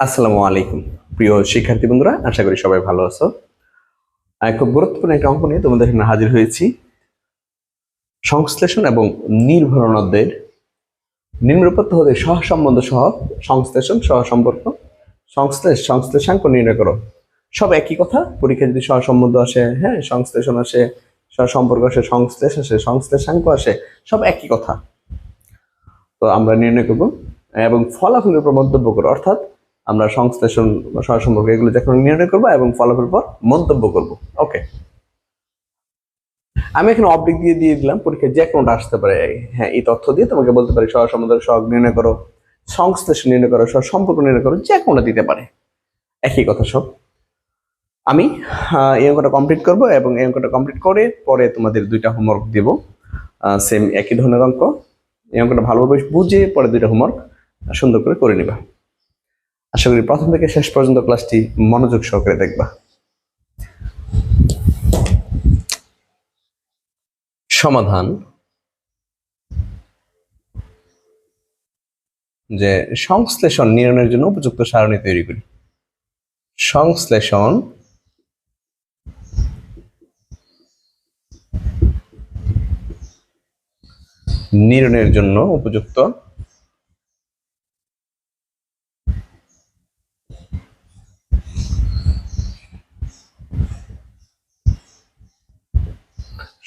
আসসালামু আলাইকুম। প্রিয় শিক্ষার্থী বন্ধুরা, আশা করি সবাই ভালো আছো। খুব গুরুত্বপূর্ণ একটা অঙ্ক নিয়ে তোমাদের সামনে হাজির হয়েছি। সংশ্লেষণ এবং নির্ভরণদের নিম্নরূপত্ব হতে সহসম্বন্ধ সহ সংশ্লেষণ সহ সম্পর্ক সংশ্লেষ, সংশ্লেষাঙ্ক নির্ণয় করো। সব একই কথা পরীক্ষা যদি সহসম্বন্ধ আসে হ্যাঁ সংশ্লেষণ আসে, সহসম্পর্ক আসে, সংশ্লেষ আসে, সংশ্লেষাঙ্ক আসে, সব একই কথা। তো আমরা নির্ণয় করব এবং ফলাফলের উপর মন্তব্য করো, অর্থাৎ আমরা সংশ্লেষণ বা সহসম্পর্ক এগুলো যখন নির্ণয় করব এবং ফলাফলের পর মন্তব্য করব। ওকে আমি এখানে অবলিক দিয়ে দিয়ে দিলাম, পরীক্ষায় যে কোনোটা আসতে পারে। হ্যাঁ এই তথ্য দিয়ে তোমাকে বলতে পারি সহসম্বন্ধ সহগ নির্ণয় করো, সংশ্লেষণ নির্ণয় করো সহ সম্পর্ক নির্ণয় করো, যে কোনোটা দিতে পারে। একই কথা সব। আমি এই অঙ্কটা কমপ্লিট করব এবং এই অঙ্কটা কমপ্লিট করে পরে তোমাদের দুইটা হোমওয়ার্ক দেব। সেম একই ধরনের অঙ্ক। এই অঙ্কটা ভালোভাবে বুঝে পরে দুইটা হোমওয়ার্ক সুন্দর করে করে নিবা। আশা করি প্রথম থেকে শেষ পর্যন্ত ক্লাসটি মনোযোগ সহকারে দেখবা। সমাধান। যে সংশ্লেষণ নির্ণয়ের জন্য উপযুক্ত সারণী তৈরি করি। সংশ্লেষণ নির্ণয়ের জন্য উপযুক্ত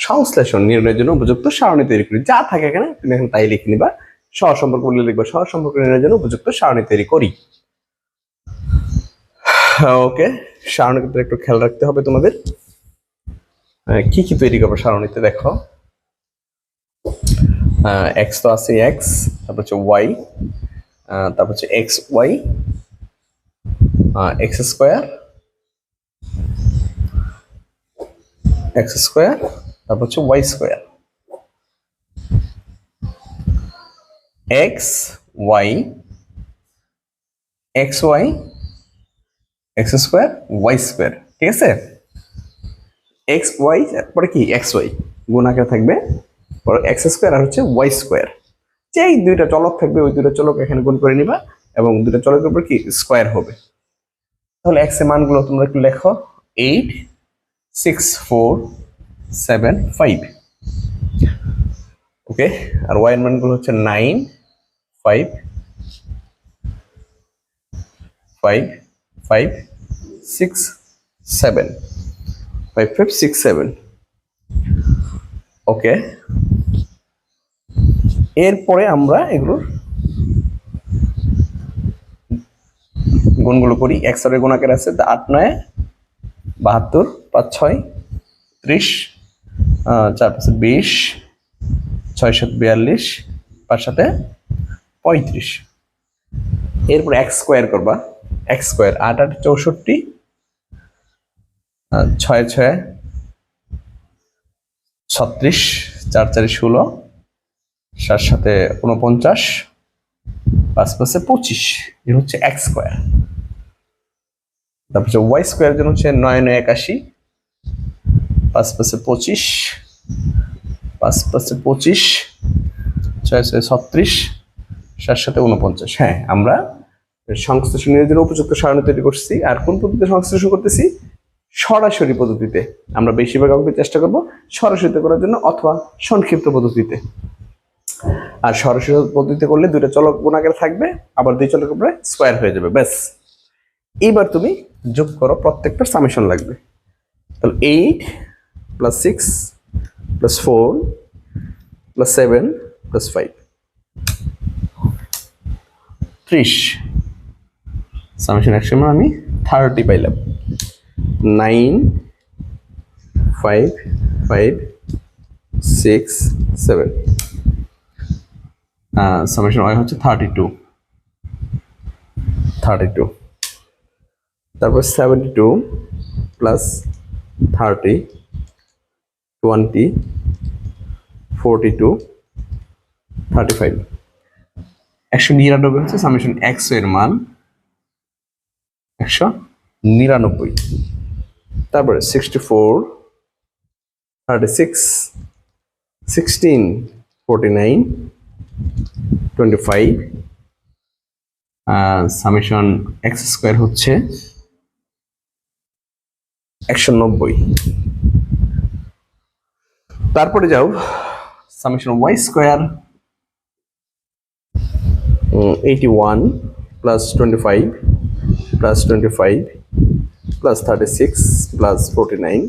সংশ্লেষণ নির্ণয়ের জন্য উপযুক্ত সারণী তৈরি করি। যা থাকে এখানে তুমি এখন তাই লিখে নিবা। সহ সম্পর্ক বলে লিখবা সহ সম্পর্ক নির্ণয়ের জন্য উপযুক্ত সারণী তৈরি করি। ওকে সারণী ক্ষেত্রে একটু খেয়াল রাখতে হবে তোমাদের। আহ, কি কি তৈরি করব সারণীতে দেখো। এক্স তো আছে এক্স তারপর হচ্ছে ওয়াই তারপর হচ্ছে X Y X square X square তারপর হচ্ছে Y square X Y X Y X square Y square ঠিক আছে? এক্স ওয়াই পরে কি? এক্স ওয়াই গুণ আকারে থাকবে। পরে এক্স স্কোয়ার আর হচ্ছে ওয়াই স্কোয়ার যেই দুইটা চলক থাকবে, ওই দুইটা চলক এখানে গুণ করে নিবা এবং দুইটা চলকের উপর কি? স্কোয়ার হবে। তাহলে এক্সের মানগুলো তোমরা একটু লেখো। Eight six four seven five okay আর ওয়াই এর মানগুলো হচ্ছে nine five five five six seven five five six seven okay এরপরে আমরা এগুলোর গুণগুলো করি। একশোরের গুণাকের আছে আট, নয়, বাহাত্তর, পাঁচ, ছয়, ত্রিশ চার পাঁচে বিশ, ছয় সাত বিয়াল্লিশ, পাঁচ সাথে পঁয়ত্রিশ। এরপর এক্স স্কোয়ার করবা। এক্স স্কোয়ার, আট আট চৌষট্টি ছয় ছয় ছত্রিশ, চার চারি ষোলো, সাত সাথে উনপঞ্চাশ পাঁচ পাঁচে পঁচিশ। এ হচ্ছে এক্স স্কোয়ার। তারপর হচ্ছে ওয়াই স্কোয়ার জন্য হচ্ছে নয় নয় একাশি পাঁচ পাঁচে পঁচিশ, পাঁচ পাঁচে পঁচিশ, ছয় ছয় ছত্রিশ সাত সাথে উনপঞ্চাশ হ্যাঁ আমরা সংশ্লেষণের জন্য উপযুক্ত সারণী তৈরি করছি। আর কোন পদ্ধতিতে সংশ্লেষণ করতেছি? সরাসরি পদ্ধতিতে। আমরা বেশিরভাগ অঙ্ক চেষ্টা করব সরাসরি করার জন্য অথবা সংক্ষিপ্ত পদ্ধতিতে। আর সরাসরি পদ্ধতিতে করলে দুইটা চলক গুণাকার থাকবে, আবার দুই চলক উপরে স্কোয়ার হয়ে যাবে, ব্যাস। এইবার তুমি যোগ করো প্রত্যেকটার সামেশন লাগবে। তাহলে eight plus six plus four plus seven plus five ত্রিশ। সামেশন একসময় আমি থার্টি পাইলাম। Nine five five six seven summation Y হচ্ছে থার্টি টু থার্টি টু তারপর seventy two plus thirty twenty forty two thirty five একশো নিরানব্বই হচ্ছে summation একশো এর মান। একশো নিরানব্বই। তারপরে sixty four thirty six sixteen forty nine twenty five summation X square হচ্ছে একশো নব্বই। তারপরে যাও summation Y square eighty one plus twenty five plus twenty five plus thirty six plus forty nine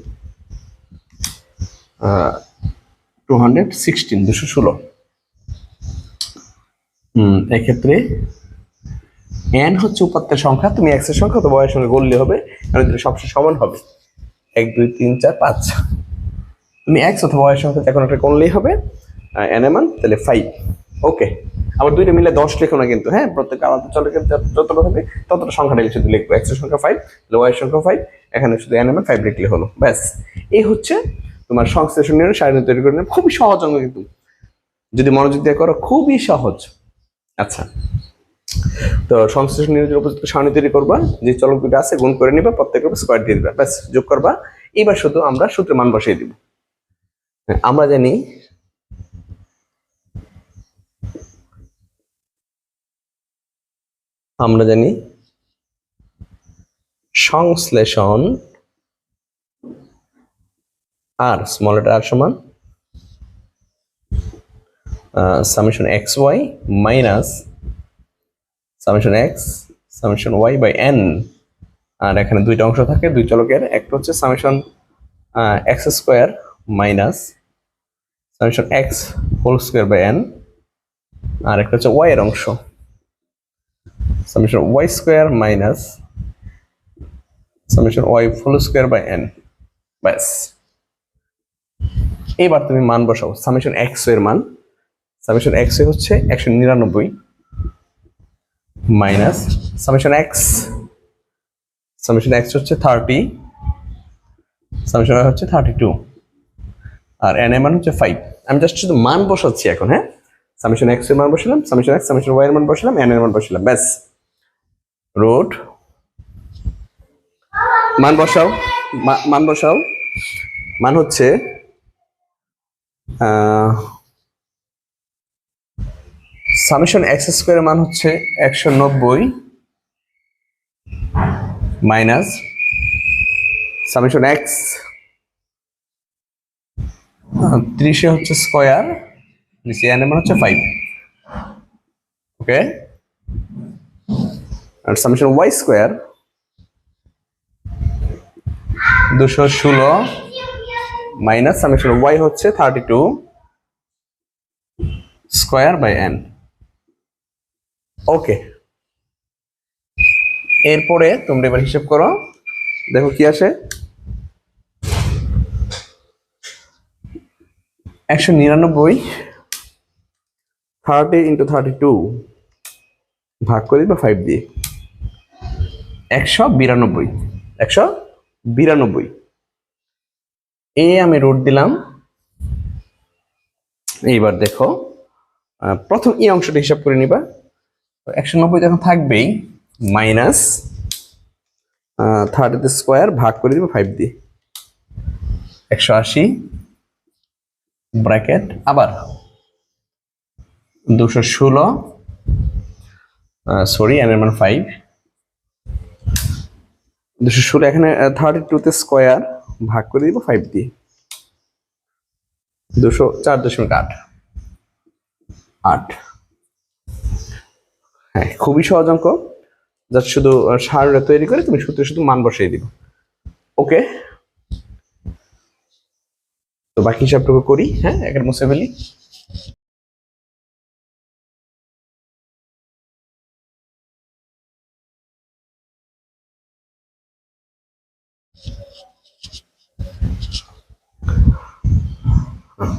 two hundred sixteen দুশো ষোলো। এক্ষেত্রে N হচ্ছে উপাত্তের সংখ্যা, তুমি এক্সের সংখ্যা তো বয়ের সঙ্গে গড়লে হবে দুটো সবসময় সমান হবে। এক, দুই, তিন, চার, পাঁচ। তুমি এক্স অথবা ওয়াই সংখ্যা কোনো একটা করলেই হবে এন এ মান, তাহলে ফাইভ ওকে আবার দুইটা মিলে দশ লেখো না কিন্তু হ্যাঁ প্রত্যেক আলাদা চলে যতটা হবে, ততটা সংখ্যাটা শুধু লিখব এক্সের সংখ্যা ফাইভ ওয়াই সংখ্যা ফাইভ এখানে শুধু এন এম ফাইভ লিখলে হলো, ব্যাস। এই হচ্ছে তোমার সংশ্লেষণ নিয়ে সারণী তৈরি করে। খুবই সহজ অঙ্ক কিন্তু। যদি মনোযোগ দিয়ে করো, খুবই সহজ। আচ্ছা। তো সংশ্লেষণ নিয়োগের উপযুক্ত সারণী তৈরি করবা, যে চলক দুটো আছে, গুণ করে নিবা, প্রত্যেকের স্কোয়ার দিয়ে দিবা, ব্যাস, যোগ করবা। এবার শুধু আমরা সূত্রের মান বসিয়ে দিব। আমরা জানি আমরা জানি সংশ্লেষণ আর স্মল লেটার আর সমান summation X Y minus summation X summation Y by N আর এখানে দুইটা অংশ থাকে, দুই চলকের, একটা হচ্ছে summation X square minus summation X whole square by N আর একটা হচ্ছে ওয়াই এর অংশ। Summation Y square minus summation Y full square by N ব্যাস এবার তুমি মান বসাও। সামেশন এক্সের মান। সামেশন এক্স এ হচ্ছে একশো নিরানব্বই minus summation X summation X হচ্ছে থার্টি সামেশন হচ্ছে থার্টি টু আর এন এর মান হচ্ছে ফাইভ আমি জাস্ট শুধু মান বসাচ্ছি এখন হ্যাঁ? সামেশন এক্সের মান বসালাম সামেশন এক্স সামেশন ওয়াই এর মান বসালাম এন এর মান বসালাম, ব্যাস। রোড মান বসাও মান বসাও। মান হচ্ছে সামেশন এক্স স্কোয়ারের মান হচ্ছে একশো নব্বই মাইনাস সামেশন এক্স ত্রিশে হচ্ছে স্কোয়ার, নিচে এন এর মান হচ্ছে ফাইভ ওকে? আর সামেশন ওয়াই স্কোয়ার দুশো ষোলো মাইনাস সামেশন ওয়াই হচ্ছে thirty two square by N okay. এরপরে তোমরা এবার হিসেব করো, দেখো কি আসে। একশো নিরানব্বই থার্টি ইন্টু থার্টি টু ভাগ করে দিবা ফাইভ দিয়ে। একশো বিরানব্বই একশো বিরানব্বই। এ আমি রুট দিলাম। এইবার দেখো প্রথম এই অংশটা হিসাব করে নিবা। একশো নব্বই যখন থাকবেই মাইনাস থার্টিতে স্কোয়ার ভাগ করে দিবা ফাইভ দিয়ে। একশো আশি ব্র্যাকেট, আবার দুশো ষোলো সরি এন এর ফাইভ দুশো ষোলো, এখানে থার্টি টুতে স্কোয়ার ভাগ করে দিব ফাইভ দিয়ে। দুশো চার দশমিক আট। আট। হ্যাঁ খুবই সহজ অঙ্ক। যা শুধু সার তৈরি করে তুমি সূত্রে শুধু মান বসিয়ে দিব। ওকে তো বাকি হিসাবটুকু করি হ্যাঁ একের মুছে ফেলি।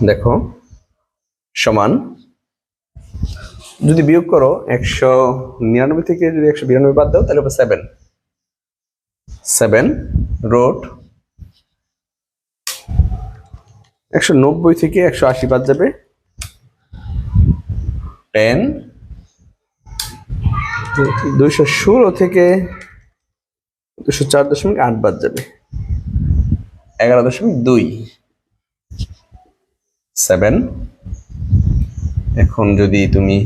দেখো, সমান। যদি বিয়োগ করো একশো নিরানব্বই থেকে যদি একশো বিরানব্বই বাদ দাও, তাহলে সেভেন সেভেন রোড একশো নব্বই থেকে একশো আশি বাদ যাবে। টেন। দুইশো ষোলো থেকে দুশো চার দশমিক আট বাদ যাবে। এগারো দশমিক দুই। সেভেন। এখন যদি তুমি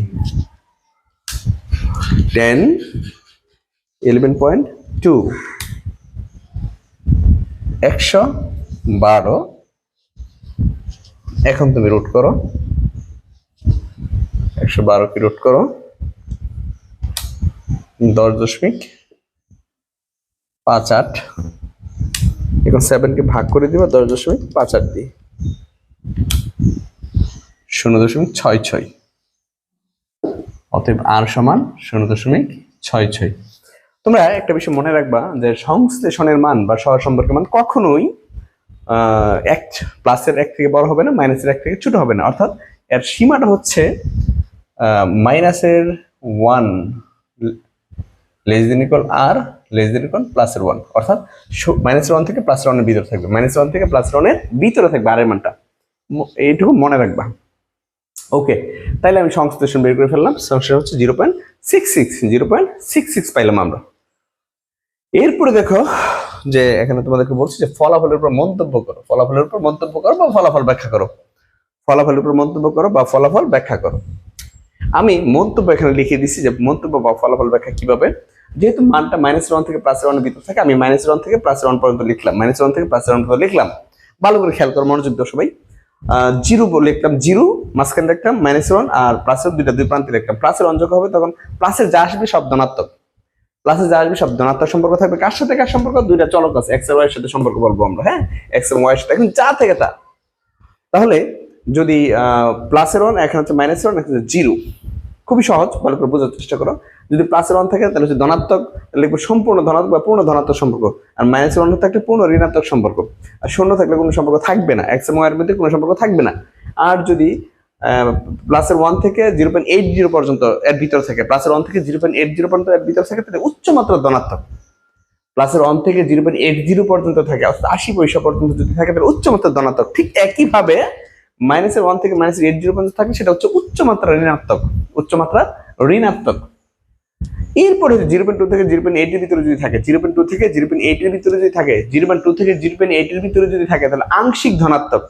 টেন ইলেভেন পয়েন্ট টু। একশো বারো। এখন তুমি রুট করো। একশো বারো কি রুট করো। দশ দশমিক পাঁচ আট। এখন সেভেনকে ভাগ করে দিবা, দশ দশমিক পাঁচ আট দিয়ে। শূন্য দশমিক ছয় ছয়। অতএব আর সমান শূন্য দশমিক ছয় ছয়। তোমরা একটা বিষয় মনে রাখবা যে সংশ্লেষণের মান বা সহ সম্পর্কের মান কখনোই এক প্লাসের এক থেকে বড় হবে না মাইনাসের এক থেকে ছোট হবে না। অর্থাৎ এর সীমাটা হচ্ছে মাইনাসের one less than equal R less than equal প্লাসের ওয়ান অর্থাৎ মাইনাসের ওয়ান থেকে প্লাসের ওয়ানের ভিতরে থাকবে। মাইনাস ওয়ান থেকে প্লাসের ওয়ানের ভিতরে থাকবে আরের মানটা। এইটুকু মনে রাখবা। ওকে তাইলে আমি সংশ্লেষণ বের করে ফেললাম। সংশ্লেষণ হচ্ছে zero point six six zero point six six পাইলাম আমরা। এরপরে দেখো যে এখানে তোমাদেরকে বলছি যে ফলাফলের উপর মন্তব্য করো। ফলাফলের উপর মন্তব্য করো বা ফলাফল ব্যাখ্যা করো। ফলাফলের উপর মন্তব্য করো বা ফলাফল ব্যাখ্যা করো। আমি মন্তব্য এখানে লিখে দিচ্ছি যে মন্তব্য বা ফলাফল ব্যাখ্যা কীভাবে? যেহেতু মানটা মাইনাস ওয়ান থেকে প্লাস ওয়ানের ভিতর থাকে, আমি মাইনাস ওয়ান থেকে প্লাস ওয়ান পর্যন্ত লিখলাম। মাইনাস ওয়ান থেকে প্লাস ওয়ান পর্যন্ত লিখলাম। ভালো করে খেয়াল করো, মনোযোগ দাও সবাই। জিরো লিখলাম, জিরো, মাঝখানে লিখলাম মাইনাস ওয়ান আর প্লাসের দুইটা দুই প্রান্তে লিখলাম। প্লাসের অঞ্চক হবে তখন প্লাসের যা আসবে সব ধনাত্মক। প্লাসে যা আসবে সব ধনাত্মক সম্পর্ক থাকবে। কার সাথে কার সম্পর্ক? দুইটা চলক আছে। এক্স আর ওয়াই এর সাথে সম্পর্ক বলব আমরা হ্যাঁ? এক্স আর ওয়াই এর সাথে। এখন যা থেকে তা। তাহলে যদি প্লাসের ওয়ান এখন হচ্ছে মাইনাসের ওয়ান এখন জিরো খুবই সহজ, ভালো করে বোঝার চেষ্টা করো। যদি প্লাসের ওয়ান থাকে, তাহলে হচ্ছে ধনাত্মক লিখব সম্পূর্ণ ধনাত্মক বা পূর্ণ ধনাত্মক সম্পর্ক। আর মাইনাসের ওয়ান থাকলে পূর্ণ ঋণাত্মক সম্পর্ক। আর শূন্য থাকলে কোনো সম্পর্ক থাকবে না। এক্সের মধ্যে কোনো সম্পর্ক থাকবে না। আর যদি প্লাসের ওয়ান থেকে জিরো পয়েন্ট এইট জিরো পর্যন্ত এর ভিতর থাকে প্লাসের ওয়ান থেকে জিরো পয়েন্ট এইট জিরো পর্যন্ত এর ভিতর থাকে তাহলে উচ্চ মাত্রা ধনাত্মক। প্লাসের ওয়ান থেকে জিরো পয়েন্ট এইট জিরো পর্যন্ত থাকে, অর্থাৎ আশি পয়সা পর্যন্ত যদি থাকে তাহলে উচ্চ মাত্রা ধনাত্মক। ঠিক একইভাবে মাইনাসের ওয়ান থেকে মাইনাস এইট জিরো পর্যন্ত থাকে, সেটা হচ্ছে উচ্চ মাত্রা ঋণাত্মক, উচ্চ মাত্রা ঋণাত্মক। এরপরে জিরো পয়েন্ট টু থেকে জিরো পয়েন্ট এইটের ভিতরে যদি থাকে জিরো পয়েন্ট টু থেকে জিরো পয়েন্ট এইটের ভিতরে যদি থাকে জিরো পয়েন্ট টু থেকে জিরো পয়েন্ট এইটের ভিতরে যদি থাকে, তাহলে আংশিক ধনাত্মক।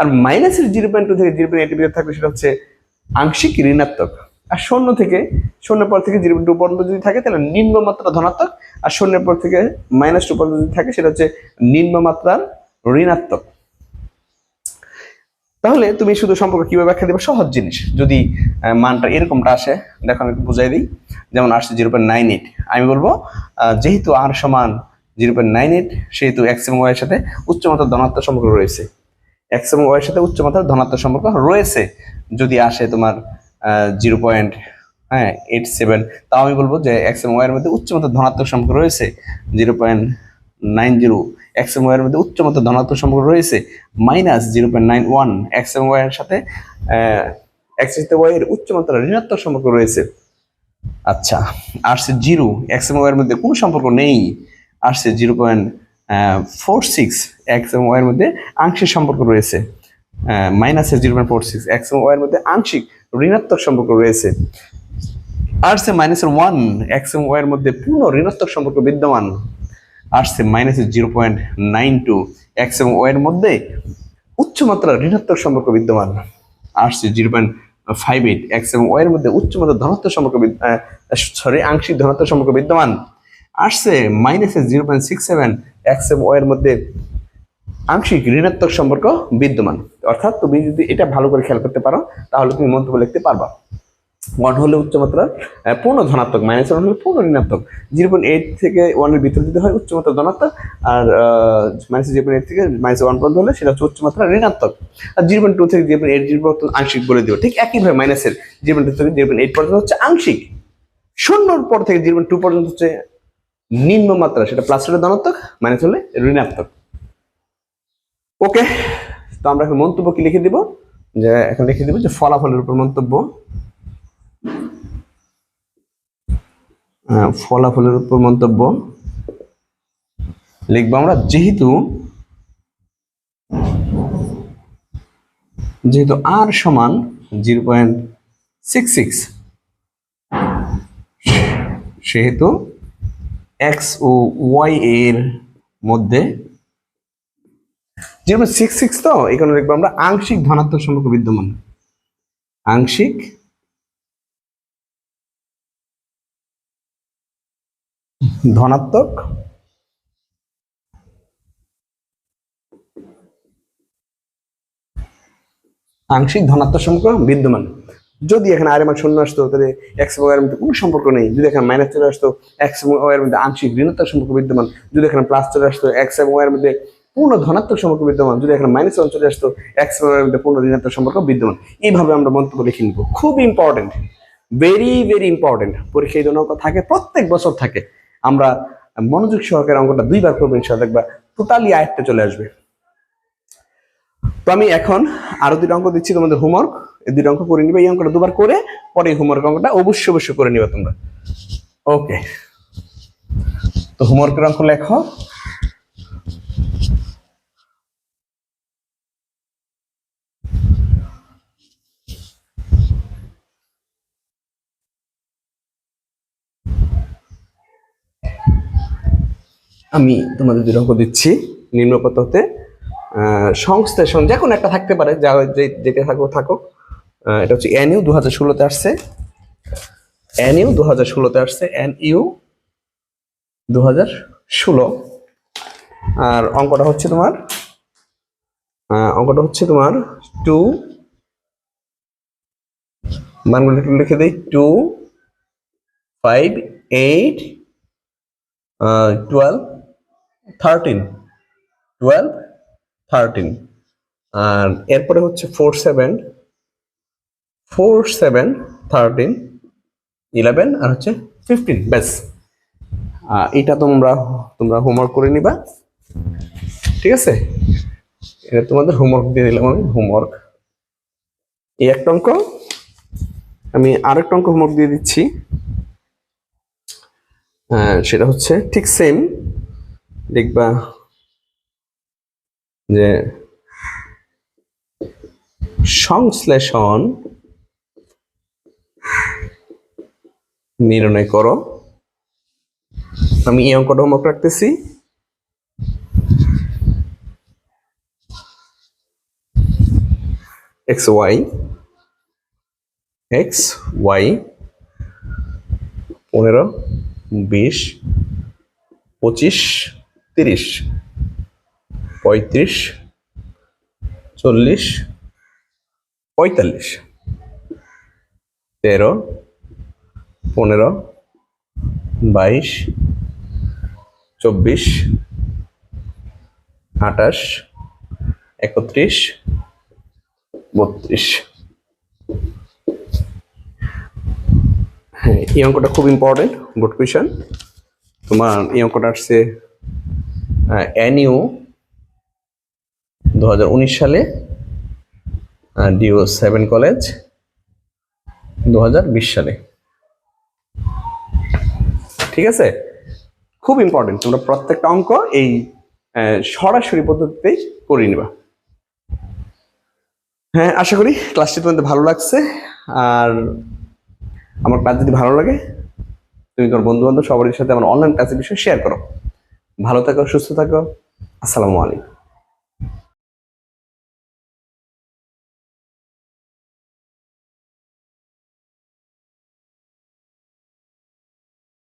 আর মাইনাসের জিরো পয়েন্ট টু থেকে জিরো পয়েন্ট ভিতরে থাকবে সেটা হচ্ছে আংশিক ঋণাত্মক। আর শূন্য থেকে, শূন্যের পর থেকে জিরো পয়েন্ট টু পর্যন্ত যদি থাকে, তাহলে নিম্নমাত্রা ধনাত্মক। আর শূন্যের পর থেকে মাইনাস টু পর্যন্ত যদি থাকে, সেটা হচ্ছে নিম্নমাত্রার ঋণাত্মক। তাহলে তুমি শুধু সম্পর্ক কীভাবে ব্যাখ্যা দেবে? সহজ জিনিস। যদি মানটা এরকমটা আসে, দেখো আমি বুঝাই দিই। যেমন আসছে জিরো পয়েন্ট নাইন এইট আমি বলব যেহেতু আর সমান জিরো পয়েন্ট নাইন এইট সেহেতু এক্স এবং ওয়াই সাথে উচ্চমাত্রার ধনাত্মক সম্পর্ক রয়েছে। এক্স এবং ওয়াই সাথে উচ্চমাত্রার ধনাত্মক সম্পর্ক রয়েছে। যদি আসে তোমার জিরো পয়েন্ট হ্যাঁ এইট সেভেন তাও আমি বলব যে এক্স এবং ওয়াই এর মধ্যে উচ্চমাত্রার ধনাত্মক সম্পর্ক রয়েছে। Zero point nine zero X এবং মধ্যে উচ্চমাত্রার ধনাত্মক সম্পর্ক রয়েছে minus zero point nine one X এবং ওয়াই এর সাথে এক্স সাথে ওয়াই এর উচ্চমাত্রার ঋণাত্মক সম্পর্ক রয়েছে। আচ্ছা আসছে জিরো এক্স এবং ওয়াই এর মধ্যে কোনো সম্পর্ক নেই। আসছে zero point four six X এবং ওয়াই এর মধ্যে আংশিক সম্পর্ক রয়েছে। মাইনাসের zero point four six X এবং ওয়াই এর মধ্যে আংশিক ঋণাত্মক সম্পর্ক রয়েছে। আসছে মাইনাসের ওয়ান এক্স এবং ওয়াই এর মধ্যে পূর্ণ ঋণাত্মক সম্পর্ক বিদ্যমান। আর সে মাইনাসের zero point nine two X এবং ওয়াই এর মধ্যে উচ্চমাত্রা ঋণাত্মক সম্পর্ক বিদ্যমান। আসছে zero point five eight X এবং ওয়াই এর মধ্যে উচ্চমাত্রা ধনাত্মক সম্পর্ক সরি আংশিক ধনাত্মক সম্পর্ক বিদ্যমান। আসছে মাইনাসের zero point six seven X এবং ওয়াই এর মধ্যে আংশিক ঋণাত্মক সম্পর্ক বিদ্যমান। অর্থাৎ তুমি যদি এটা ভালো করে খেয়াল করতে পারো, তাহলে তুমি মন্তব্য লিখতে পারবা। ওয়ান হলে উচ্চমাত্রার পূর্ণ ধনাত্মক মাইনাস ওয়ান হলে পূর্ণ ঋণাত্মক। জিরো পয়েন্ট এইট থেকে ওয়ানের ভিতরে যদি হয় উচ্চমাত্রা ধনাত্মক, আর মাইনাস জিরো পয়েন্ট এইট থেকে মাইনাস ওয়ান পর্যন্ত হলে সেটা হচ্ছে উচ্চমাত্রা ঋণাত্মক। আর জিরো পয়েন্ট টু থেকে জিরো পয়েন্ট এইট জিরো পর্যন্ত আংশিক বলে দিও। ঠিক একইভাবে মাইনাসের জিরো পয়েন্ট টু থেকে জিরো পয়েন্ট এইট পর্যন্ত হচ্ছে আংশিক। শূন্যর পর থেকে জিরো পয়েন্ট টু পর্যন্ত হচ্ছে নিম্ন মাত্রা, সেটা প্লাস হলে ধনাত্মক মাইনাস হলে ঋণাত্মক। ওকে তো আমরা এখন মন্তব্য কি লিখে দিব? যে এখন লিখে দিব যে ফলাফলের উপর মন্তব্য। ফলাফলের উপর মন্তব্য। লিখব আমরা, যেহেতু যেহেতু আর সমান জিরো পয়েন্ট সিক্স সিক্স সেহেতু এক্স ও ওয়াই এর মধ্যে। পয়েন্ট সিক্স সিক্স তো এখানে লিখব আমরা আংশিক ধনাত্মক সম্পর্ক বিদ্যমান। আংশিক ধনাত্মক আংশিক ধনাত্মক সম্পর্ক বিদ্যমান। যদি এখানে আর মান শূন্য আসতো, তাহলে এক্স এবং ওয়ার মধ্যে কোনো সম্পর্ক নেই। যদি এখানে মাইনাস চলে আসতো এক্স এবং ওয়ার মধ্যে আংশিক ঋণাত্মক সম্পর্ক বিদ্যমান। যদি এখানে প্লাস চলে আসতো এক্স এবং ওয়ার মধ্যে পূর্ণ ধনাত্মক সম্পর্ক বিদ্যমান। যদি এখানে মাইনাস ওয়ান চলে আসতো এক্স এবং ওয়ার মধ্যে পূর্ণ ঋণাত্মক সম্পর্ক বিদ্যমান। এইভাবে আমরা মন্তব্য লিখে নিব। খুব ইম্পর্টেন্ট ভেরি ভেরি ইম্পর্টেন্ট পরীক্ষা এই ধরনের থাকে, প্রত্যেক বছর থাকে, আমরা মনোযোগ সহকারে অঙ্কটা দুইবার করব ইনশাল্লাহ দেখবা টোটালি আয়ত্তে চলে আসবে। তো আমি এখন আরও দুটো অঙ্ক দিচ্ছি, তোমাদের হোমওয়ার্ক এই দুটো অঙ্ক করে নিবে এই অঙ্কটা দুবার করে পরে হোমওয়ার্ক অঙ্কটা অবশ্যই অবশ্যই করে নিবে তোমরা। ওকে তো হোমওয়ার্কের অঙ্ক লেখো। আমি তোমাদের দুটো অঙ্ক দিচ্ছি নিম্নপথ হতে সংশ্লেষণ যে কোনো একটা থাকতে পারে যা যেটা থাকো থাকো আহ, এটা হচ্ছে এন ইউ দু হাজার ষোলোতে আসছে। এন ইউ দু হাজার ষোলোতে আসছে। এন ইউ দু হাজার ষোলো। আর অঙ্কটা হচ্ছে তোমার অঙ্কটা হচ্ছে তোমার টু মানগুলো একটু লিখে দিই। Two five eight twelve thirteen twelve thirteen আর এরপরে হচ্ছে four seven four, seven, thirteen, eleven আর হচ্ছে ফিফটিন। ব্যাস। এটা তোমরা তোমরা হোমওয়ার্ক করে নিবা। ঠিক আছে? এটা তোমাদের হোমওয়ার্ক দিয়ে দিলাম আমি হোমওয়ার্ক এই একটা অঙ্ক, আমি আরেকটা অঙ্ক হোমওয়ার্ক দিয়ে দিচ্ছি। সেটা হচ্ছে ঠিক সেম দেখবা যে সংশ্লেষণ নির্ণয় করো। আমি এই অঙ্কটা হোমওয়ার্ক রাখতেছি। এক্স ওয়াই এক্স ওয়াই পনেরো, বিশ, পঁচিশ, তিরিশ, পঁয়ত্রিশ, চল্লিশ, পঁয়তাল্লিশ, তেরো পনেরো, বাইশ, চব্বিশ, আঠাশ, একত্রিশ, বত্রিশ। হ্যাঁ এই অঙ্কটা খুব ইম্পর্টেন্ট বোর্ড কোয়েশন তোমার এই অঙ্কটা আসছে এনইউ দু হাজার উনিশ সালে ডিও সেভেন কলেজ দু হাজার বিশ সালে। ঠিক আছে? খুব ইম্পর্টেন্ট তোমরা প্রত্যেকটা অঙ্ক এই সরাসরি পদ্ধতিতেই করে নিবা। হ্যাঁ আশা করি ক্লাসটি তোমাদের ভালো লাগছে। আর আমার ক্লাস যদি ভালো লাগে, তুমি তোমার বন্ধু বান্ধব সবার সাথে আমার অনলাইন ক্লাসের বিষয়ে শেয়ার করো। ভালো থাকো, সুস্থ থাকো। আসসালামু আলাইকুম।